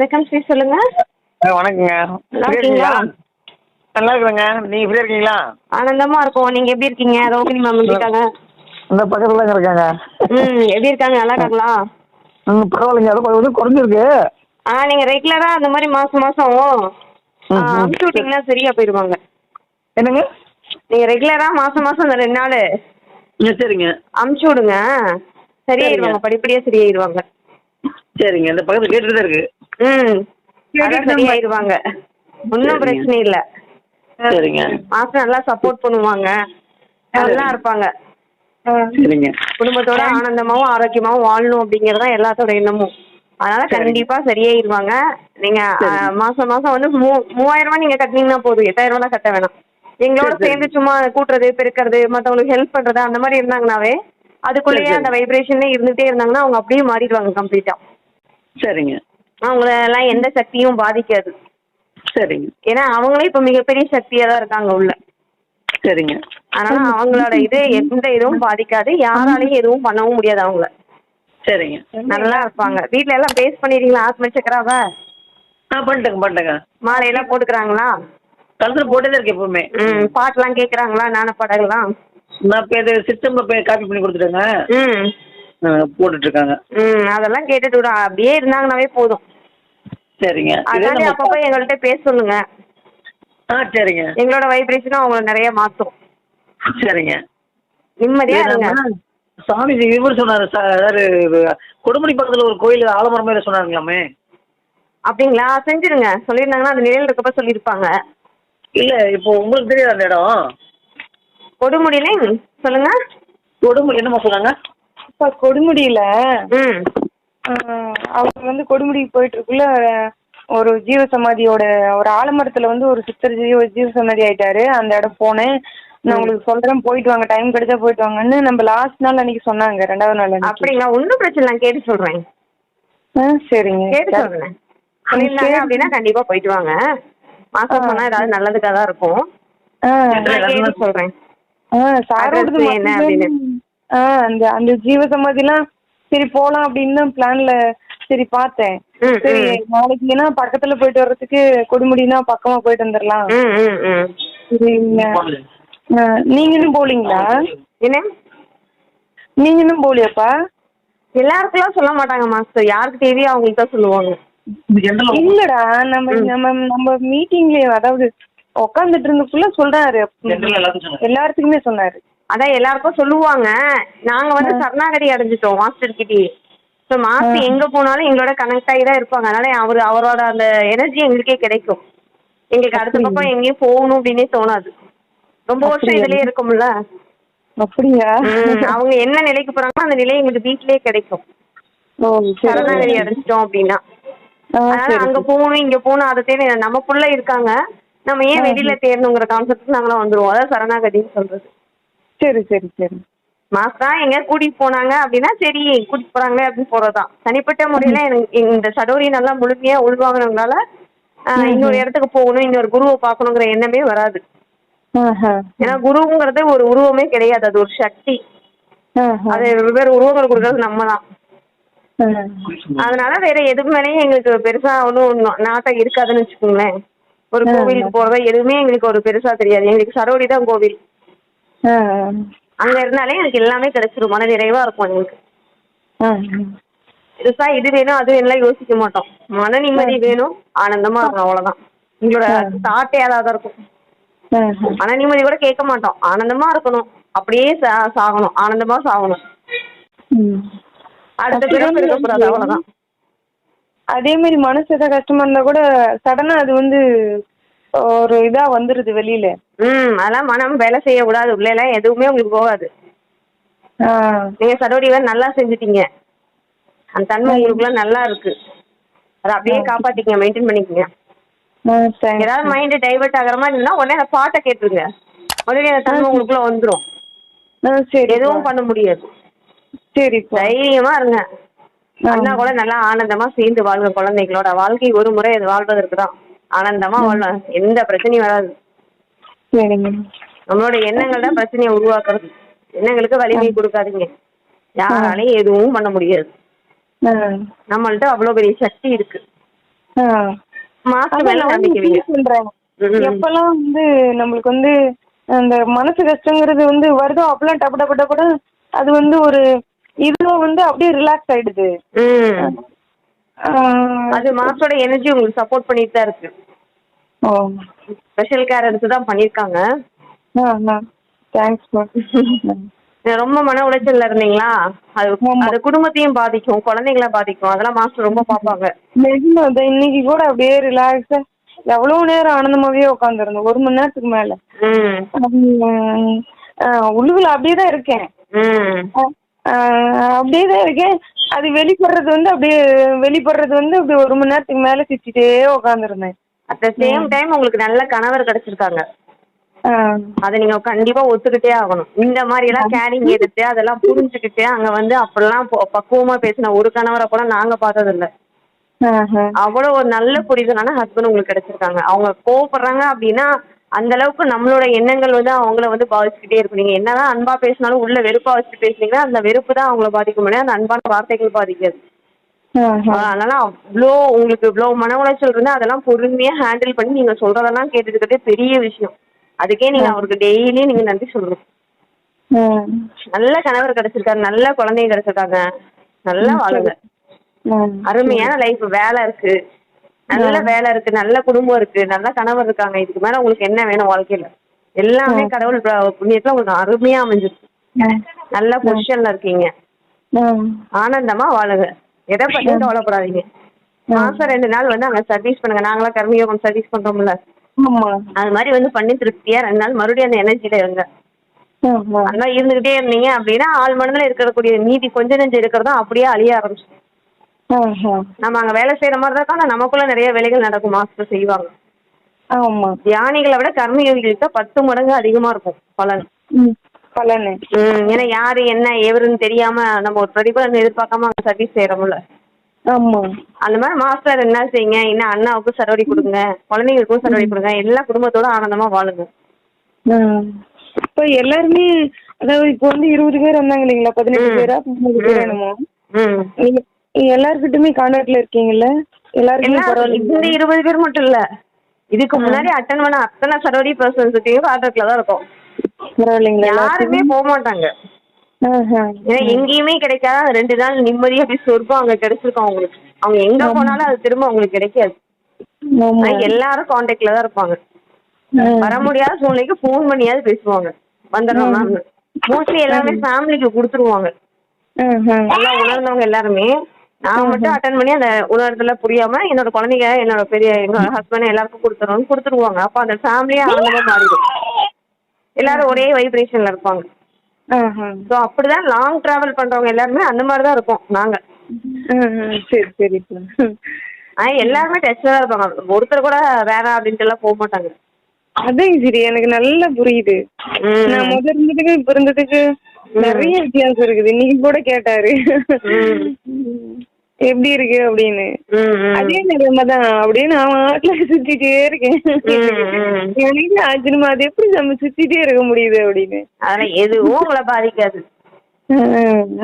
வணக்கம் ஸ்ரீ சொல்லுங்க. வணக்கங்க. நல்லா இருக்கீங்களா? நல்லா இருக்கிறேங்க. நீங்க ஃப்ரீயா இருக்கீங்களா? ஆனந்தமா இருக்கோம். நீங்க எப்படி இருக்கீங்க? ரோகிணி மேம் எப்படி இருக்காங்க. இந்த பக்கத்துல தாங்க இருக்காங்க. ம் எப்படி இருக்காங்க? நல்லா இருக்காங்களா? ம் பரவாயில்லைங்க. அது கொஞ்சம் குறைஞ்சிருக்கு. ஆ நீங்க ரெகுலரா அந்த மாதிரி மாசம் மாசம். அனுப்பிச்சு விட்டீங்கன்னா சரியா போயிடுவாங்க என்னங்க? நீங்க ரெகுலரா மாசம் மாசம் அந்த ரெண்டு நாள் சரிங்க. அமுச்சு விடுங்க. சரியாயிருவாங்க. படிப்படியா சரியாயிருவாங்க. சரிங்க. இந்த பக்கத்துல கேட்டுட்டு தான் இருக்கு. ம். அதான் சரியாயிருவாங்க ஒன்றும். பிரச்சனை இல்லை சரிங்க. மாசம் நல்லா சப்போர்ட் பண்ணுவாங்க. நல்லா இருப்பாங்க. சரிங்க. குடும்பத்தோட ஆனந்தமாவும் ஆரோக்கியமாவும் வாழணும் அப்படிங்கறது தான் எல்லாத்தோட எண்ணமும். அதனால. கண்டிப்பா சரியாயிருவாங்க. நீங்க மாசம் மாசம் வந்து மூ மூவாயிரம் ரூபாய் நீங்க கட்டினீங்கன்னா போதும். எட்டாயிரம் ரூபாய் கட்ட வேணாம். எங்களோட சரி, சரி. சேர்ந்து சும்மா கூட்டுறது பெருக்கிறது மத்தவங்களுக்கு ஹெல்ப் பண்றது அந்த மாதிரி இருந்தாங்கனாவே அதுக்குள்ளேயே. அந்த வைப்ரேஷன்ல இருந்துட்டே இருந்தாங்கன்னா அவங்க அப்படியே மாறிடுவாங்க கம்ப்ளீட்டா சரிங்க. அவங்கள எல்லாம் எந்த சக்தியும் பாதிக்காது. சரிங்க. ஏன்னா அவங்களே இப்ப மிகப்பெரிய சக்தியா தான் இருக்காங்க உள்ள. சரிங்க. அதனால அவங்களோட இது எந்த இதுவும் பாதிக்காது. யாராலையும் எதுவும் பண்ணவும் முடியாது அவங்கள. சரிங்க. நல்லா இருப்பாங்க. வீட்ல எல்லாம் பேஸ் பண்ணிடுறீங்களா? ஆத்ம சக்கராவ? ஆ பண்ணிட்டேங்க பண்ணிட்டேங்க. மாலையெல்லாம் போட்டுக்கிறாங்களா? கழுத்துல போட்டே இருக்கு எப்பவுமே. ம் பாட்டெல்லாம் கேட்குறாங்களா நான பாடலாம் நான் இப்போ இது சிஸ்டம்ல போய் காப்பி பண்ணி கொடுத்துட்டேங்க. ம். போட்டுட்டு இருக்காங்க ம் அதெல்லாம் கேட்டுட்டு விட. அப்படியே இருந்தாங்கனாவே போதும். சரிங்க. அதனால அப்பப்போ எங்கள்கிட்ட பேச சொல்லுங்க. ஆ சரிங்க. எங்களோட வைப்ரேஷனும் அவங்கள நிறைய மாற்றும் சரிங்க. நிம்மதியா இருங்க. சாமிஜி இவர் சொன்னாரு சார் கொடுமுடி பக்கத்துல ஒரு கோயில் ஆலமரம் மாதிரி சொன்னாருங்களாமே? அப்படிங்களா? செஞ்சிருங்க. சொல்லியிருந்தாங்கன்னா அந்த நிலையில் இருக்கப்ப சொல்லியிருப்பாங்க. இல்ல இப்போ உங்களுக்கு தெரியாது அந்த இடம்? கொடுமுடியில? சொல்லுங்க. கொடுமுடி என்னமா சொன்னாங்க? இப்போ கொடுமுடியில் ம். அவங்க வந்து கொடுமுடிக்கு போயிட்டு இருக்குள்ள ஒரு ஜீவ சமாதியோட ஒரு ஆலமரத்தில் வந்து ஒரு சித்தர் ஜீவ ஜீவ சமாதி ஆயிட்டாரு. அந்த இடம் போனேன். நான் உங்களுக்கு சொல்கிறேன் போயிட்டு வாங்க டைம் கிடைச்சா போயிட்டு வாங்கன்னு நம்ம லாஸ்ட் நாள் அன்னைக்கு சொன்னாங்க ரெண்டாவது நாள் அப்படிங்களா? ஒன்றும் பிரச்சனை நான் கேட்டு சொல்கிறேன் ஆ சரிங்க. கேட்டு சொல்லியிருந்தாங்க அப்படின்னா கண்டிப்பாக போயிட்டு வாங்க. மாசம் சொன்னா ஏதாவது நல்லதுக்காக தான் இருக்கும். Address என்ன அப்படின்னு. ஆ அந்த அந்த ஜீவ சமாதிலாம் சரி போகலாம் அப்படின்னு பிளான்ல சரி பார்த்தேன். சரி. நாளைக்கு ஏன்னா பக்கத்துல போயிட்டு வர்றதுக்கு கொடுமுடினா பக்கமா போயிட்டு வந்துடலாம் சரிங்க நீங்க இன்னும் போலீங்களா? என்ன? நீங்க இன்னும் போலியாப்பா? எல்லாருக்கெல்லாம் சொல்ல மாட்டாங்க மாஸ்டர். யாருக்கு தேவையோ அவங்களுக்கு தான் சொல்லுவாங்க இல்லடா நம்ம நம்ம நம்ம மீட்டிங்ல அதாவது உட்காந்துட்டு இருந்தக்குள்ள சொல்றாரு. எல்லாத்துக்குமே சொன்னாரு. அதான் எல்லாருக்கும் சொல்லுவாங்க. நாங்க வந்து சரணாகதி அடைஞ்சிட்டோம் மாஸ்டர் கிட்டயே ஸோ மாஸ்டர் எங்க போனாலும் எங்களோட கனெக்ட் ஆகி தான் இருப்பாங்க. அதனால அவர் அவரோட அந்த எனர்ஜி எங்களுக்கே கிடைக்கும். எங்களுக்கு அடுத்த பக்கம் எங்கேயும் போகணும் அப்படின்னே தோணாது. ரொம்ப வருஷம்? இதுலயே இருக்கும்ல. அப்படியா? அவங்க என்ன நிலைக்கு போறாங்களோ அந்த நிலை எங்களுக்கு வீட்லயே கிடைக்கும். சரணாகதி அடைஞ்சிட்டோம் அப்படின்னா. அதனால அங்க போகணும் இங்க போகணும் அதை தேவை நமக்குள்ள இருக்காங்க. நம்ம ஏன் வெளியில தேடணுங்கிற கான்செப்ட் நாங்களாம் வந்துருவோம். அதான் சரணாகதின்னு சொல்றது. சரி சரி சரி. மாஸ்டரா எங்க கூட்டிட்டு போனாங்க அப்படின்னா சரி கூட்டிட்டு போறாங்களே அப்படின்னு போறதுதான். தனிப்பட்ட முறையில எனக்கு இந்த சடோரி நல்லா முழுமையா உள்வாங்கினதுனால இன்னொரு இடத்துக்கு போகணும் இன்னொரு குருவை பார்க்கணுங்கிற எண்ணமே வராது. ஏன்னா குருங்கிறது ஒரு உருவமே கிடையாது. அது ஒரு சக்தி. அது வெவ்வேறு உருவங்கள் கொடுக்கறது நம்ம தான். அதனால வேற எதுக்கு மேலேயும் எங்களுக்கு பெருசா ஒன்றும் நாட்டம் இருக்காதுன்னு வச்சுக்கோங்களேன். ஒரு. கோவிலுக்கு போறதோ எதுவுமே எங்களுக்கு ஒரு பெருசா தெரியாது. எங்களுக்கு சரோடி தான் கோவில். அங்க இருந்தாலே எனக்கு எல்லாமே கிடைச்சிரும். மன நிறைவா இருக்கும் எங்களுக்கு. பெருசா இது வேணும் அது வேணும்லாம் யோசிக்க மாட்டோம். மன நிம்மதி வேணும் ஆனந்தமா இருக்கணும் அவ்வளவுதான். எங்களோட தாட்டே அதான் இருக்கும். மன நிம்மதி கூட கேட்க மாட்டோம். ஆனந்தமா இருக்கணும். அப்படியே சாகணும். ஆனந்தமா சாகணும். அடுத்த பிறப்பு இருக்கக்கூடாது அவ்வளவுதான். அதே மாதிரி மனசு ஏதாவது கஷ்டமா இருந்தா கூட சடனா அது வந்து ஒரு இதா வந்துருது வெளியில. ம் அதெல்லாம் மனம் வேலை செய்யக்கூடாது. உள்ள எல்லாம் எதுவுமே உங்களுக்கு போகாது. நீங்க சரோடிவை நல்லா செஞ்சுட்டீங்க. அந்த தன்மை உங்களுக்குள்ள நல்லா இருக்கு. அதை அப்படியே காப்பாத்திக்கங்க மெயின்டைன் பண்ணிக்கங்க. ஏதாவது மைண்ட் டைவர்ட் ஆகிற மாதிரி இருந்தா உடனே அந்த பாட்டை கேட்டுருங்க. உடனே அந்த தன்மை உங்களுக்குள்ள வந்துரும். சரி எதுவும் பண்ண முடியாது. சரிப்பா. தைரியமா இருங்க. அண்ணா கூட நல்லா ஆனந்தமா சேர்ந்து வாழ்ங்க குழந்தைகளோட. வாழ்க்கை ஒரு முறை அது வாழ்வதற்கு தான். ஆனந்தமா வாழலாம் எந்த பிரச்சனையும் வராது. சரிங்க. நம்மளோட எண்ணங்கள் தான் பிரச்சனையை உருவாக்குறது. எண்ணங்களுக்கு வலிமை கொடுக்காதீங்க. யாராலையும் எதுவும் பண்ண முடியாது. நம்மள்ட்ட அவ்வளோ பெரிய சக்தி இருக்கு. எப்பெல்லாம் வந்து நம்மளுக்கு வந்து அந்த மனசு கஷ்டங்கிறது வந்து வருதோ அப்பெல்லாம் டப்பு டப்பு டப்புன்னு அது வந்து ஒரு இதுல வந்து அப்படியே ரிலாக்ஸ் ஆயிடுது. அது மாஸ்டரோட எனர்ஜி உங்களுக்கு சப்போர்ட் பண்ணிட்டு தான் இருக்கு. ஸ்பெஷல் கேர் எடுத்து தான் பண்ணியிருக்காங்க தேங்க்ஸ் ரொம்ப மன உளைச்சல்ல இருந்தீங்களா? அது. அது குடும்பத்தையும் பாதிக்கும் குழந்தைங்கள பாதிக்கும். அதெல்லாம் மாஸ்டர் ரொம்ப தான் இன்னைக்கு கூட அப்படியே ரிலாக்ஸா எவ்வளவு நேரம் ஆனந்தமாவே உட்காந்துருந்தேன் ஒரு மணி நேரத்துக்கு மேல. ம். உம், ஆ, உள்ளுக்குள்ள அப்படியே தான் இருக்கேன். ம். ஆ, அப்படியே தான் இருக்கேன். அது வெளிப்படுறது வந்து அப்படியே வெளிப்படுறது வந்து அப்படி ஒரு மணி நேரத்துக்கு மேல சிரிச்சுட்டே உட்காந்துருந்தேன் அட் த சேம் டைம் உங்களுக்கு நல்ல கணவர் கிடைச்சிருக்காங்க. அதை நீங்க கண்டிப்பா ஒத்துக்கிட்டே ஆகணும். இந்த மாதிரி எல்லாம் கேரிங் எடுத்து அதெல்லாம் புரிஞ்சுக்கிட்டு அங்க வந்து அப்படிலாம் பக்குவமா பேசின ஒரு கணவரை கூட நாங்க பார்த்தது இல்ல அவ்வளவு ஒரு நல்ல புரிதலான ஹஸ்பண்ட் உங்களுக்கு கிடைச்சிருக்காங்க. அவங்க கோவப்படுறாங்க அப்படின்னா அந்த அளவுக்கு நம்மளோட எண்ணங்கள் வந்து அவங்கள வந்து பாதிச்சுக்கிட்டே இருக்கும். நீங்க என்னதான் அன்பா பேசினாலும் உள்ள வெறுப்பா வச்சுட்டு பேசுனீங்கன்னா அந்த வெறுப்பு தான் அவங்கள பாதிக்க முடியாது அந்த அன்பான வார்த்தைகள் பாதிக்காது. அதனால அவ்வளோ உங்களுக்கு இவ்வளோ மன உளைச்சல் இருந்தா அதெல்லாம் பொறுமையா ஹேண்டில் பண்ணி நீங்க சொல்றதெல்லாம் கேட்டுக்கிட்டே பெரிய விஷயம். அதுக்கே நீங்க அவருக்கு டெய்லி நீங்க நன்றி சொல்லணும். நல்ல கணவர் கிடைச்சிருக்காரு நல்ல குழந்தைங்க கிடைச்சிருக்காங்க. நல்லா வாழுங்க. அருமையான லைஃப் வேலை இருக்கு. நல்ல வேலை இருக்கு நல்ல குடும்பம் இருக்கு நல்ல கணவர் இருக்காங்க. இதுக்கு மேல உங்களுக்கு என்ன வேணும் வாழ்க்கையில? எல்லாமே கடவுள் புண்ணியத்துல உங்களுக்கு அருமையா அமைஞ்சிருக்கு. நல்ல பொசிஷன்ல இருக்கீங்க. ஆனந்தமா வாழுங்க. எதை பத்தியும் கவலைப்படாதீங்க. மாசம் ரெண்டு நாள் வந்து அங்க சர்வீஸ் பண்ணுங்க. நாங்களாம் கர்மயோகம் சர்வீஸ் பண்றோம்ல. அது மாதிரி வந்து பண்ணி திருப்தியா ரெண்டு நாள் மறுபடியும் அந்த எனர்ஜில இருங்க. மாதிரி இருந்துகிட்டே இருந்தீங்க அப்படின்னா ஆள் மனதுல இருக்கக்கூடிய மீதி கொஞ்ச நெஞ்சு இருக்கிறதும் அப்படியே அழிய ஆரம்பிச்சு. நம்ம அங்க வேலை செய்யற மாதிரி தான் ஆனா நமக்குள்ள நிறைய வேலைகள் நடக்கும். மாஸ்டர் செய்வாங்க. ஆமா. தியானிகளை விட கர்மயோகிகளுக்கு பத்து மடங்கு அதிகமா இருக்கும் பலன். பலனு. ஏன்னா யாரு என்ன எவருன்னு தெரியாம நம்ம ஒரு பிரதிபலன் எதிர்பார்க்காம அங்க சர்வீஸ் செய்யறோம்ல. ஆமா. அந்த மாதிரி மாஸ்டர் என்ன செய்யுங்க இன்னும் அண்ணாவுக்கும் சரவடி கொடுங்க குழந்தைங்களுக்கும் சரவடி கொடுங்க எல்லா குடும்பத்தோட ஆனந்தமா வாழுங்க. இப்போ எல்லாருமே அதாவது இப்போ வந்து இருபது பேர் வந்தாங்க இல்லைங்களா? பதினெட்டு. பேரா பதினஞ்சு பேர் என்னமோ? எல்லாருக்கிட்டுமே கான்டாக்ட்ல இருக்கீங்கல்ல? எல்லாருக்குமே இந்த இருபது பேர் மட்டும் இல்ல. இதுக்கு முன்னாடி அட்டன் பண்ண அத்தனை சரவடி பர்சன்ஸுக்கையும் கான்டாக்ட்ல தான் இருக்கும். பரவாயில்லைங்களா யாருமே போக மாட்டாங்க. ஏன்னா எங்கேயுமே கிடைக்காத. ரெண்டு நாள் நிம்மதியா போய் சொர்க்கம் அங்க கிடைச்சிருக்கும் அவங்களுக்கு. அவங்க எங்க போனாலும் அது திரும்ப அவங்களுக்கு கிடைக்காது. எல்லாரும் கான்டாக்ட்ல தான் இருப்பாங்க. வர முடியாத சூழ்நிலைக்கு ஃபோன் பண்ணியாவது பேசுவாங்க. வந்துடுறோம் மேம் மோஸ்ட்லி எல்லாமே ஃபேமிலிக்கு கொடுத்துருவாங்க. நல்லா உணர்ந்தவங்க எல்லாருமே. நான் மட்டும் அட்டன் பண்ணி அந்த உணர்தல புரியாம என்னோட குழந்தைங்க என்னோட பெரிய என்னோட ஹஸ்பண்ட் எல்லாருக்கும் கொடுத்துருவோம் கொடுத்துருவாங்க. அப்ப அந்த ஃபேமிலியே ஆனந்தமா மாறிடும். எல்லாரும் ஒரே வைப்ரேஷன்ல இருப்பாங்க. ஸோ அப்படிதான் லாங் டிராவல் பண்றவங்க எல்லாருமே அந்த மாதிரி தான் இருக்கோம் நாங்க. சரி சரி. ஆனா எல்லாருமே டச்ல தான் இருப்பாங்க. ஒருத்தர் கூட வேற அப்படின்ட்டு எல்லாம் போக மாட்டாங்க. அதான் சரி எனக்கு நல்லா புரியுது. நான் முத இருந்ததுக்கு இப்ப இருந்ததுக்கு நிறைய வித்தியாசம் இருக்குது. இன்னைக்கு கூட கேட்டாரு. எப்படி இருக்கு அப்படின்னு. அதே நிலைமை தான் அப்படின்னு அவன் ஆட்ல சுத்திட்டே இருக்கேன். எனக்கு ஆச்சரியமா அது எப்படி நம்ம சுத்திட்டே இருக்க முடியுது அப்படின்னு. அதெல்லாம் எதுவும் உங்களை பாதிக்காது.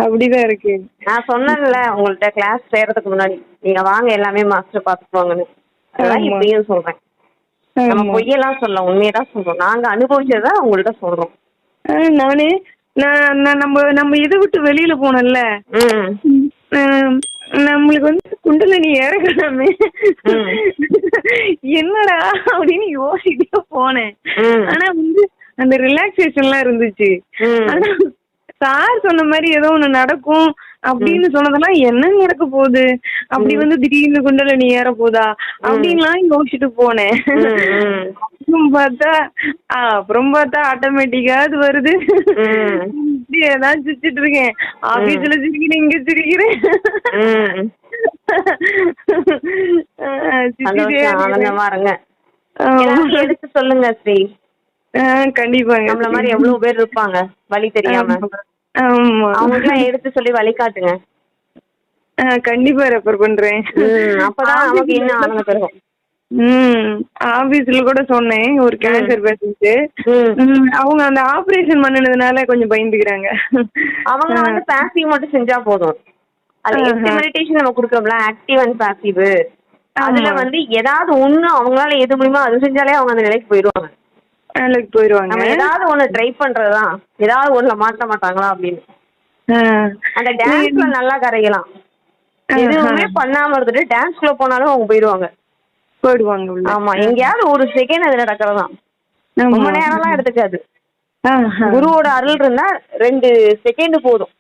அப்படிதான் இருக்கு. நான் சொன்னேன்ல உங்கள்ட்ட கிளாஸ் சேர்றதுக்கு முன்னாடி. நீங்க வாங்க எல்லாமே மாஸ்டர் பார்த்துக்குவாங்கன்னு. அதான். இப்பயும் சொல்றேன். நம்ம. பொய்யெல்லாம் சொல்ல உண்மையை தான் சொல்றோம். நாங்க அனுபவிச்சதை உங்கள்ட்ட சொல்றோம். நானு நான் நம்ம நம்ம இதை விட்டு வெளியில போனோம்ல நம்மளுக்கு வந்து குண்டலினி இறக்கலாமே. ம். என்னடா அப்படின்னு யோசிச்சுட்டே போனேன். ஆனா வந்து அந்த ரிலாக்ஸேஷன்லாம் இருந்துச்சு. ஆனா சார் சொன்ன மாதிரி ஏதோ ஒண்ணு நடக்கும் அப்படின்னு சொன்னதெல்லாம் என்ன நடக்க போகுது? அப்படி வந்து திடீர்னு குண்டலினி ஏற போதா? அப்படின்லாம் யோசிச்சுட்டு போனேன். அப்புறம் பார்த்தா அப்புறம் பார்த்தா ஆட்டோமேட்டிக்கா அது வருது. ம். இப்படி ஏதாவது சிரிச்சிட்டு இருக்கேன். ஆபீஸ்ல சிரிக்கிறேன் இங்க சிரிக்கிறேன். ஆனந்தமா இருங்க. எடுத்து சொல்லுங்க ஸ்ரீ. ஆ, கண்டிப்பாங்க. நம்மள மாதிரி எவ்வளவு பேர் இருப்பாங்க வழி தெரியாம. அவங்களுக்குலாம் எடுத்து சொல்லி வழிகாட்டுங்க ஆ, கண்டிப்பா ரெஃபர் பண்றேன். அப்பதான் நமக்கு இன்னும் ஆனந்தம் பெருகும் ஆபீஸ்ல கூட சொன்னேன் ஒரு கேன்சர் பேஷண்ட். அவங்க அந்த ஆபரேஷன் பண்ணினதுனால கொஞ்சம் பயந்துக்கிறாங்க. அவங்க வந்து பாசிவ் மட்டும் செஞ்சா போதும். அது மெடிடேஷன் நம்ம கொடுக்கறோம்ல ஆக்டிவ் அண்ட் பாசிவ் அதுல வந்து ஏதாவது ஒண்ணு அவங்களால எது முடியுமோ அது செஞ்சாலே அவங்க அந்த நிலைக்கு போயிடுவாங்க. வேலைக்கு போயிடுவாங்க நம்ம ஏதாவது ஒண்ணு ட்ரை பண்றதுதான். ஏதாவது ஒண்ணுல மாட்ட மாட்டாங்களா அப்படின்னு. அந்த டான்ஸ்ல நல்லா கரையலாம். எதுவுமே பண்ணாம இருந்துட்டு டான்ஸ்குள்ள போனாலும் அவங்க போயிடுவாங்க. போயிடுவாங்க ஆமா எங்கேயாவது ஒரு செகண்ட் அது நடக்கிறதாம் ஆமா. ரொம்ப நேரம்லாம் எடுத்துக்காது. குருவோட அருள் இருந்தா ரெண்டு செகண்ட் போதும்.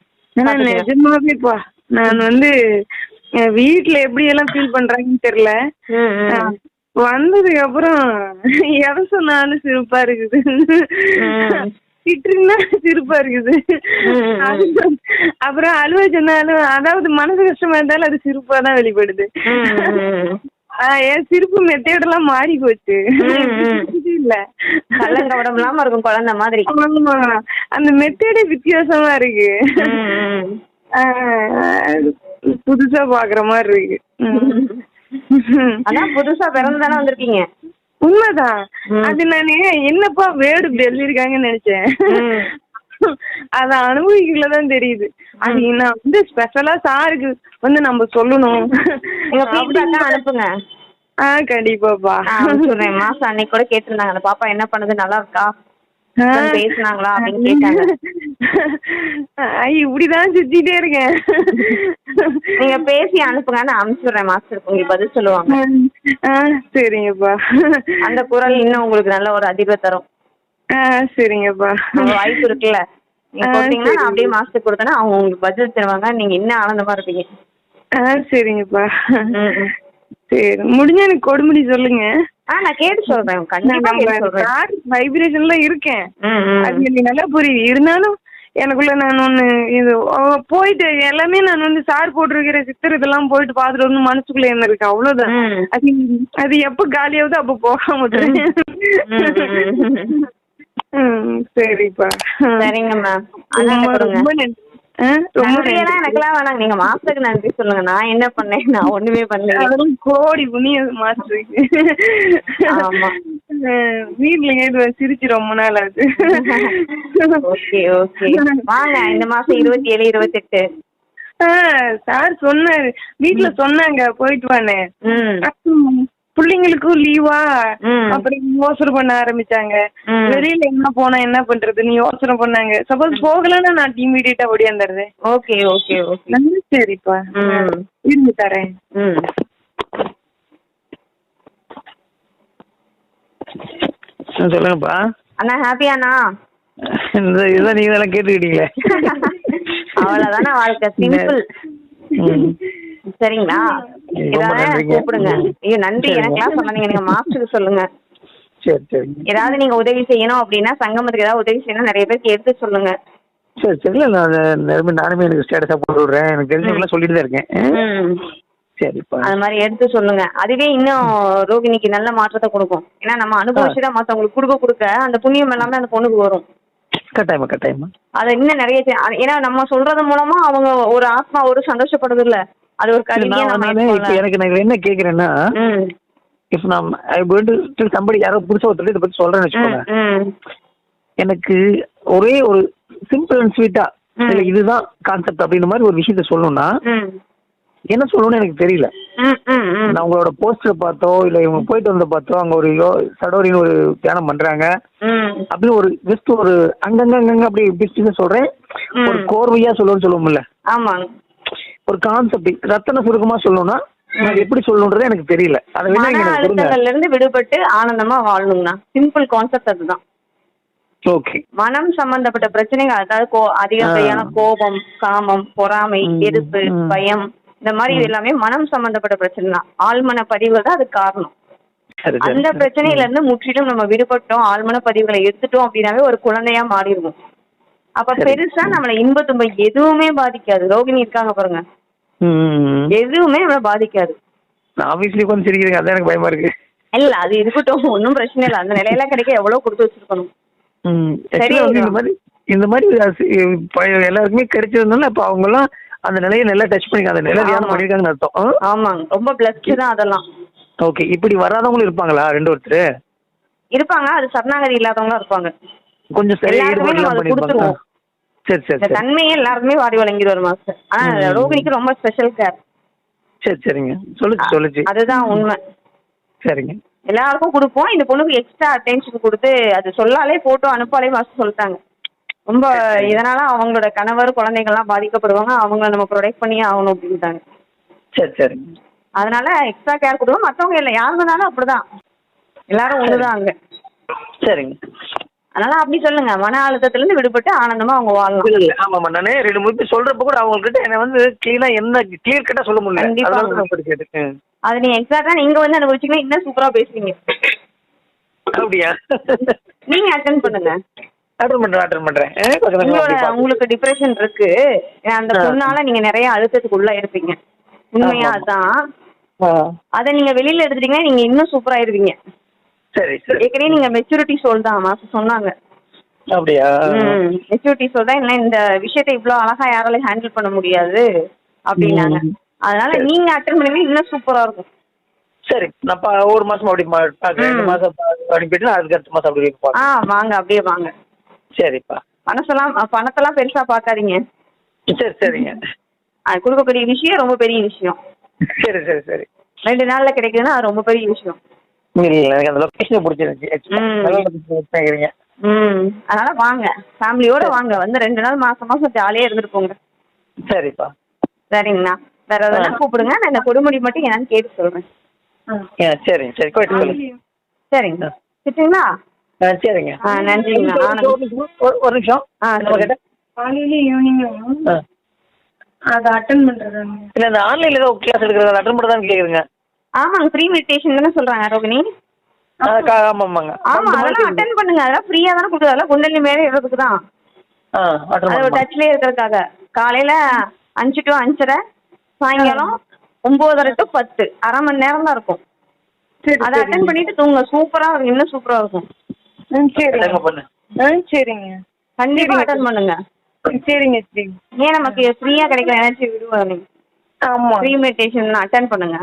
நிஜமாவேப்பா நான் வந்து வீட்ல எப்படி எல்லாம் ஃபீல் பண்றாங்கன்னு தெரியல. வந்ததுக்கு அப்புறம் எதை சொன்னாலும் சிரிப்பா இருக்குது. திட்டுனா சிரிப்பா இருக்குது. அப்புறம் அழுவ சொன்னாலும் அதாவது மனசு கஷ்டமா இருந்தாலும் அது சிரிப்பா தான் வெளிப்படுது. என் சிரிப்பு மெத்தேடெல்லாம் மாறி போச்சு. இல்ல. கள்ளங்கவடம் இல்லாம இருக்கும் குழந்தை மாதிரி. அந்த மெத்தேடே வித்தியாசமா இருக்கு. புதுசா பாக்குற மாதிரி இருக்கு. அதான் புதுசா பிறந்து தானே வந்திருக்கீங்க. உண்மைதான். அது நானு என்னப்பா வேர்டு எழுதிருக்காங்கன்னு நினைச்சேன். அத அனுபவிக்கலதான் தெரியுது. அது நான் வந்து ஸ்பெஷலா சாருக்கு வந்து நம்ம சொல்லணும். அனுப்புங்க. ஆ கண்டிப்பாப்பா. அனுப்பிச்சுடுறேன் மாசம் அன்னைக்கு கூட கேட்டிருந்தாங்க. அந்த பாப்பா என்ன பண்ணுது? நல்லா இருக்கா? பேசுனாங்களா? அப்படின்னு கேட்டாங்க. ஐ, இப்படிதான் சுத்திட்டே இருக்கேன். நீங்க பேசி அனுப்புங்க நான் அனுப்பிச்சுடுறேன் மாஸ்டருக்கு. உங்களுக்கு பதில் சொல்லுவாங்க. சரிங்கப்பா. அந்த குரல் இன்னும் உங்களுக்கு நல்ல ஒரு அதிர்வை தரும். சரிங்கப்பா. வாய்ப்பு இருக்குல்ல. நீங்க கொடுத்தீங்கன்னா நான். அப்படியே மாஸ்டர் கொடுத்தேன்னா அவங்க உங்களுக்கு பதில் தருவாங்க. நீங்க இன்னும் ஆனந்தமா இருப்பீங்க? ஆ சரிங்கப்பா. சரி முடிஞ்சா எனக்கு கொடுமுடி சொல்லுங்க. ஆ நான் கேட்டு சொல்றேன். கண்டிப்பா வைப்ரேஷன்ல இருக்கேன். அது எனக்கு நல்லா புரியுது. இருந்தாலும் எனக்குள்ள நான் ஒண்ணு இது போயிட்டு எல்லாமே நான் வந்து சார் போட்டிருக்கிற சித்திர இதெல்லாம் போயிட்டு பாத்துட்டு வந்து மனசுக்குள்ள என்ன இருக்கு? அவ்வளவுதான். ம். அது அது எப்ப காலியாகுதோ அப்ப போகாம சரிப்பா. சரிங்க மேம் ரொம்ப நன்றி. நன்றியெல்லாம். எனக்கெல்லாம் நீங்க மாஸ்டருக்கு நன்றி சொல்லுங்க. நான் என்ன பண்ணேன்? நான் ஒண்ணுமே பண்ணல அதெல்லாம் கோடி புண்ணியம் மாஸ்டருக்கு. ஆமா. வீட்ல கேட்டு சிரிச்சு ரொம்ப நாள் ஆகுது ஓகே ஓகே. வாங்க இந்த மாசம் இருபத்தி ஏழு இருபத்தெட்டு சார் சொன்னாரு. வீட்ல சொன்னாங்க போயிட்டு வானே பிள்ளைங்களுக்கும் லீவா. அப்புறம் யோசனை பண்ண ஆரம்பிச்சாங்க. வெளியில என்ன போனா என்ன பண்றதுன்னு யோசனை பண்ணாங்க. சப்போஸ் போகலன்னா நான் இமீடியட்டா ஓடியாந்துடுறேன் ஓகே ஓகே ஓகே. சரிப்பா. ம். இருந்து தரேன். சொல்லுங்கப்பா. அண்ணா ஹாப்பியாண்ணா இந்த இதான் நீங்க இதெல்லாம் கேட்டுக்கிட்டீங்களே? அவ்வளவுதானே வாழ்க்கை. சிம்பிள். சரிங்களா. கூப்பிடுங்க. ஐயோ நன்றி. எனக்கெல்லாம் சொல்லாதீங்க நீங்க மாஸ்டருக்கு சொல்லுங்க. சரி சரிங்க. ஏதாவது நீங்க உதவி செய்யணும் அப்படின்னா சங்கமத்துக்கு ஏதாவது உதவி செய்யணும் நிறைய பேருக்கு எடுத்து சொல்லுங்க. சரி சரி. இல்லை நான் நிரம்பி நானுமே எனக்கு ஸ்டேட்டஸாக போட்டு விடுறேன். எனக்கு தெரிஞ்சவங்களாம் சொல்லிட்டு தான் இருக்கேன். ம். சரிப்பா. அது மாதிரி எடுத்து சொல்லுங்க. அதுவே இன்னும் ரோகிணிக்கு நல்ல மாற்றத்தை கொடுக்கும். ஏன்னா நம்ம அனுபவிச்சு தான் மற்றவங்களுக்கு கொடுக்க கொடுக்க அந்த புண்ணியம் எல்லாமே அந்த பொண்ணுக்கு வரும். கட்டாயமா கட்டாயமா. அதை இன்னும் நிறைய ஏன்னா நம்ம சொல்றது மூலமா அவங்க ஒரு ஆத்மா ஒரு சந்தோஷப்படுது இல்ல அது ஒரு கருவியா நம்ம. எனக்கு நான் என்ன கேட்குறேன்னா ம். இப்போ நான் ஐ கோயிங் டு சம்படி யாரோ புதுசாக ஒருத்தர் இதை பற்றி சொல்கிறேன்னு வச்சுக்கோங்க. எனக்கு ஒரே ஒரு சிம்பிள் அண்ட் ஸ்வீட்டா. இல்லை இதுதான் கான்செப்ட் அப்படின்ற மாதிரி ஒரு விஷயத்த சொல்லணும்னா என்ன சொல்லணும்னு எனக்கு தெரியல. நான் உங்களோட போஸ்டர் பார்த்தோ இல்லை இவங்க போயிட்டு வந்த பார்த்தோ அங்கே ஒரு யோ சடோரின்னு ஒரு தியானம் பண்ணுறாங்க ம். அப்படின்னு ஒரு ஜஸ்ட் ஒரு அங்கங்க அங்கங்க அப்படி பிஸ்டின்னு சொல்கிறேன் ம். ஒரு கோர்வையா சொல்லணும்னு சொல்லுவோம்ல ஆமாங்க. ஒரு கான்செப்ட் ரத்தன சுருக்கமா சொல்லணும்னா எப்படி சொல்லணுன்றது எனக்கு தெரியல. அதை அழுத்தங்கள்ல இருந்து விடுபட்டு ஆனந்தமா வாழணுங்கண்ணா. சிம்பிள் கான்செப்ட் அதுதான். ஓகே மனம் சம்பந்தப்பட்ட பிரச்சனைகள் அதாவது கோ அதிகப்படியான. கோபம் காமம் பொறாமை எதிர்ப்பு. பயம் இந்த மாதிரி எல்லாமே மனம் சம்பந்தப்பட்ட பிரச்சனை தான் ஆழ்மன பதிவுகள் தான் அது காரணம். அந்த. பிரச்சனையில இருந்து முற்றிலும் நம்ம விடுபட்டோம் ஆழ்மன பதிவுகளை எடுத்துட்டோம் அப்படின்னாவே ஒரு குழந்தையா மாறிடுவோம். அப்ப. பெருசா நம்மள இன்ப துன்பம் எதுவுமே பாதிக்காது. ரோகிணி இருக்காங்க பாருங்க. எதுவுமே நம்மள பாதிக்காது. ஆஃபீஸ்லேயே உட்காந்து சிரிக்கிறேன். அதான் எனக்கு பயமா இருக்கு. இல்ல அது இருக்கட்டும். ஒன்றும் பிரச்சனை இல்லை. அந்த நிலையில கிடைக்க எவ்வளவு கொடுத்து வச்சிருக்கணும். சரி. இந்த மாதிரி இந்த மாதிரி எல்லாருக்குமே கிடைச்சதுனால இப்போ அவங்கெல்லாம் அந்த நிலையை நல்லா டச் பண்ணிக்க அந்த நிலை தியானம் ஆமா. பண்ணியிருக்காங்கன்னு அர்த்தம். ஆமாங்க. ரொம்ப பிளஸ்டு தான் அதெல்லாம். ஓகே இப்படி வராதவங்களும் இருப்பாங்களா? ரெண்டு ஒருத்தர்? இருப்பாங்க. அது சரணாகதி இல்லாதவங்களா இருப்பாங்க. கொஞ்சம் சரி எல்லாருக்குமே ஈடுபாடுலாம் நம்ம அதை பண்ணியிருப்பாங்க. கொடுத்துருவோம். சரி சரி தன்மையை எல்லாருமே வாரி வழங்கிடுவார் மாஸ்டர். ஆனா. ரோகிணிக்கு ரொம்ப ஸ்பெஷல் கேர் சரி சரிங்க. சொல்லுச்சு சொல்லுச்சு. அதுதான் உண்மை. சரிங்க. எல்லாருக்கும் கொடுப்போம். இந்த பொண்ணுக்கு எக்ஸ்ட்ரா அட்டென்ஷன் கொடுத்து அது சொல்லாலே போட்டோ அனுப்பாலே ஃபர்ஸ்ட் சொல்லிட்டாங்க. ரொம்ப இதனால அவங்களோட கணவர் குழந்தைங்கள்லாம் பாதிக்கப்படுவாங்க. அவங்கள நம்ம ப்ரொடெக்ட் பண்ணியே ஆகணும் அப்படின்ட்டாங்க. சரி சரிங்க. அதனால எக்ஸ்ட்ரா கேர் கொடுவோம் மற்றவங்க இல்லை யார் வந்தாலும் அப்படிதான். எல்லாரும் ஒண்ணுதான் அங்க. சரிங்க. அதனால அப்படி சொல்லுங்க. மன அழுத்தத்துல இருந்து விடுபட்டு ஆனந்தமா அவங்க வாழலாம். ஆமாம்மா நானே ரெண்டு மூணு பேர் சொல்றப்ப கூட அவங்ககிட்ட என்ன வந்து கிளீனா என்ன கிளியர் கட்டா சொல்ல முடியல. அது நீங்க எக்ஸாக்டா நீங்க வந்து அனுபவிச்சீங்கன்னா இன்னும் சூப்பரா பேசுவீங்க. அப்படியா? நீங்க அட்டன் பண்ணுங்க. உங்களுக்கு டிப்ரெஷன் இருக்கு. அந்த. பொண்ணால நீங்க நிறைய அழுத்தத்துக்கு உள்ள இருப்பீங்க. உண்மையா ஆமா. அதான். அதை நீங்க வெளியில எடுத்துட்டீங்கன்னா நீங்க இன்னும் சூப்பரா இருவீங்க சரி ஏற்கனவே நீங்க மெச்சூரிட்டி சோல் தான் மாசம் சொன்னாங்க. அப்படியா? மெச்சூரிட்டி சோல் தான் இல்லை இந்த விஷயத்தை இவ்வளவு அழகா யாராலையும் ஹேண்டில் பண்ண முடியாது அப்படின்னாங்க. அதனால. நீங்க அட்டன் பண்ணீங்கன்னா இன்னும் சூப்பரா இருக்கும். சரி நான் ஒரு மாசம் அப்படி ரெண்டு ம். மாசம் அனுப்பிட்டு அதுக்கு அடுத்த மாசம் அப்படி ஆ வாங்க அப்படியே வாங்க. சரிப்பா. பணத்தெல்லாம் பணத்தெல்லாம் பெருசா பார்க்காதீங்க. சரி சரிங்க. அது கொடுக்கக்கூடிய விஷயம் ரொம்ப பெரிய விஷயம். சரி சரி சரி. ரெண்டு நாள்ல கிடைக்குதுன்னா அது ரொம்ப பெரிய விஷயம். இல்ல எனக்கு அந்த லொகேஷன் பிடிச்சிருந்துச்சு. ம். அதனால வாங்க. ஃபேமிலியோட வாங்க. வந்து ரெண்டு நாள் மாசம் மாசம் ஜாலியா இருந்துட்டு போங்க சரிப்பா. சரிங்கண்ணா. வேற எதனா. கூப்பிடுங்க. நான் இந்த கொடுமுடி மட்டும் என்னன்னு கேட்டு சொல்றேன். ஆ. சரிங்க சரி. போயிட்டு சொல்லுங்க. சரிங்க. சரிங்களா ஆ சரிங்க. ஆ, நன்றிங்க. ஒரு நிமிஷம், ஒரு நிமிஷம், ஒரு- ஒரு நிமிஷம். ஆ, கிட்ட? காலையில ஈவினிங்கும் ஆ. அதை அட்டன் பண்றேன் இல்ல இந்த ஆன்லைன்ல ஏதோ கிளாஸ் எடுக்கிறது அட்டன் பண்ண தான் கேக்குறீங்க ஆமாங்க ஃப்ரீ மெடிடேஷன் தானே சொல்றாங்க ரோகிணி? ஆமாமாங்க. ஆமா அதெல்லாம் அட்டன் பண்ணுங்க. அதெல்லாம் ஃப்ரீயா தானே கொடுக்குது. அதெல்லாம் குண்டலி மேலே இடுறதுக்கு தான். அது டச்லயே இருக்கிறதுக்காக. காலையில அஞ்சு டு அஞ்சரை சாயங்காலம் ஒன்பதரை டு பத்து. அரை மணி நேரம் தான் இருக்கும். சரி அதை அட்டன் பண்ணிட்டு தூங்க சூப்பரா இருக்கும். இன்னும் சூப்பரா இருக்கும். ம் சரிங்க சரிங்க. கண்டிப்பா அட்டன் பண்ணுங்க. சரிங்க ஏன் நமக்கு ஃப்ரீயா கிடைக்கிற எனர்ஜி விடுவோம் நீங்க ஆமா. ஃப்ரீ மெடிடேஷன் அட்டன் பண்ணுங்க.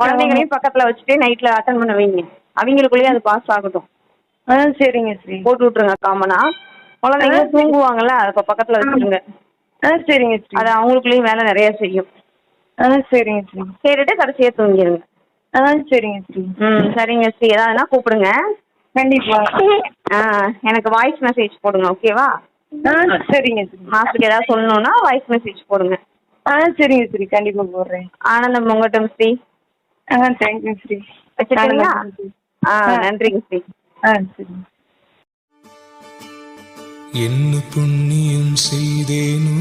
குழந்தைங்களையும் பக்கத்துல வச்சுட்டு நைட்ல அட்டன் பண்ண வைங்க. அவங்களுக்குள்ளேயே அது பாஸ் ஆகட்டும். ஆ சரிங்க ஸ்ரீ போட்டு விட்டுருங்க காமனா குழந்தைங்க தூங்குவாங்கல்ல அதை இப்ப பக்கத்துல வச்சுருங்க ஆ சரிங்க ஸ்ரீ அது அவங்களுக்குள்ளேயும் வேலை நிறைய செய்யும். ஆ சரிங்க ஸ்ரீ கேட்டுட்டு கடைசியா தூங்கிடுங்க ஆ சரிங்க ஸ்ரீ ம் சரிங்க ஸ்ரீ ஏதாவதுனா கூப்பிடுங்க. கண்டிப்பா. ஆ எனக்கு வாய்ஸ் மெசேஜ் போடுங்க ஓகேவா ஆ சரிங்க ஸ்ரீ மாஸ்டருக்கு ஏதாவது சொல்லணும்னா வாய்ஸ் மெசேஜ் போடுங்க. ஆ சரிங்க ஸ்ரீ கண்டிப்பா போடுறேன். ஆனந்தம் உங்கட்டும் ஸ்ரீ. ஆ தேங்க்யூ ஸ்ரீ. வச்சுட்டீங்களா? ஆ. நன்றிங்க ஸ்ரீ. ஆ சரி. என்ன புண்ணியம் செய்தேனோ